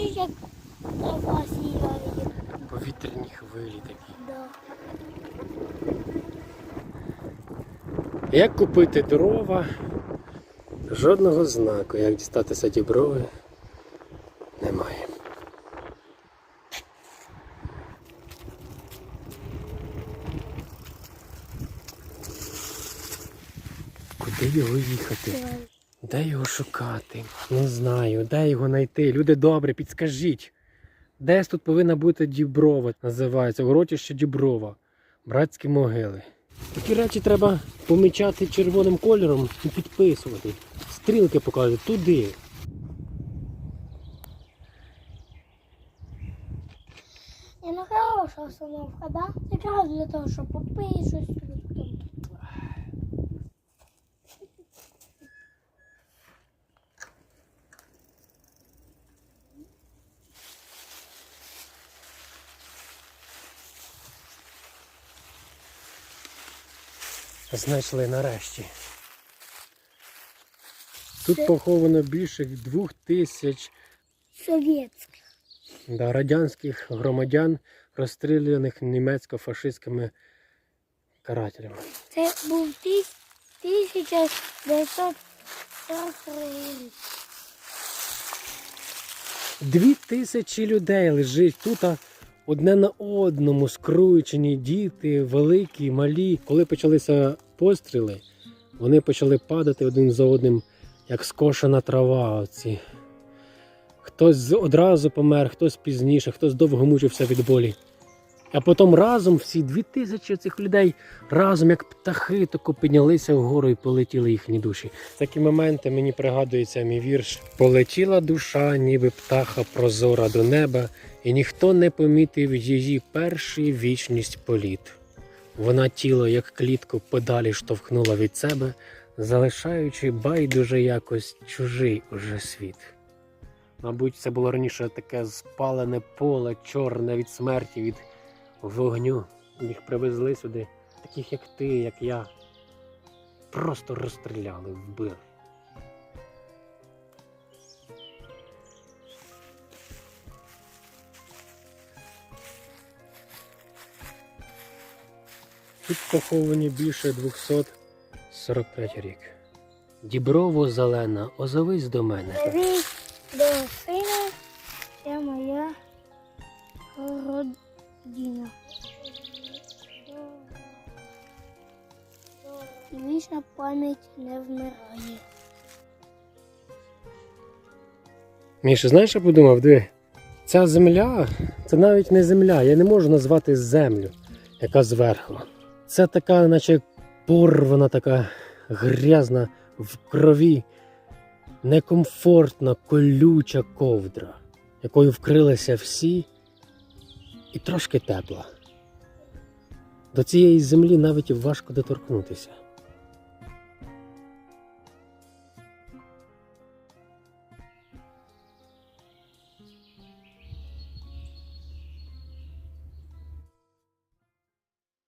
Бачиш, як трава сіяє? Повітряні хвилі такі. Да. Як купити дрова? Жодного знаку, як дістатися діброви, немає. Куди його їхати? Де його шукати? Не знаю, де його знайти. Люди добре, підскажіть. Десь тут повинна бути Діброва, називається урочище Діброва. Братські могили. Такі речі треба помічати червоним кольором і підписувати. Стрілки показують туди. І ну хороша установка, да? Якраз для того, щоб попити щось. потім. Знайшли нарешті. Тут поховано більше двох тисяч Совєтська. да, радянських громадян, розстріляних німецько-фашистськими карателями. Це був тис- 1943. Дві тисячі людей лежить тут а одне на одному, скручені діти, великі, малі. Коли почалися постріли, вони почали падати один за одним, як скошена трава. Оці. Хтось одразу помер, хтось пізніше, хтось довго мучився від болі. А потім разом всі дві тисячі цих людей разом, як птахи, тако піднялися вгору і полетіли їхні душі. Такі моменти мені пригадується мій вірш Полетіла душа, ніби птаха прозора до неба, і ніхто не помітив її перший вічність політ. Вона тіло, як клітку, подалі штовхнула від себе, залишаючи байдуже якось чужий уже світ. Мабуть, це було раніше таке спалене поле, чорне від смерті, від вогню. Їх привезли сюди, таких як ти, як я. Просто розстріляли, вбили. Тут поховані більше 245 рік. Діброво зелена, озовись до мене. Привіт до сина. Це моя родина. І вічна пам'ять не вмирає. Міша, знаєш, що подумав? Диви, ця земля це навіть не земля. Я не можу назвати землю, яка зверху. Це така, наче порвана, така грязна в крові, некомфортна, колюча ковдра, якою вкрилися всі і трошки тепла. До цієї землі навіть важко доторкнутися.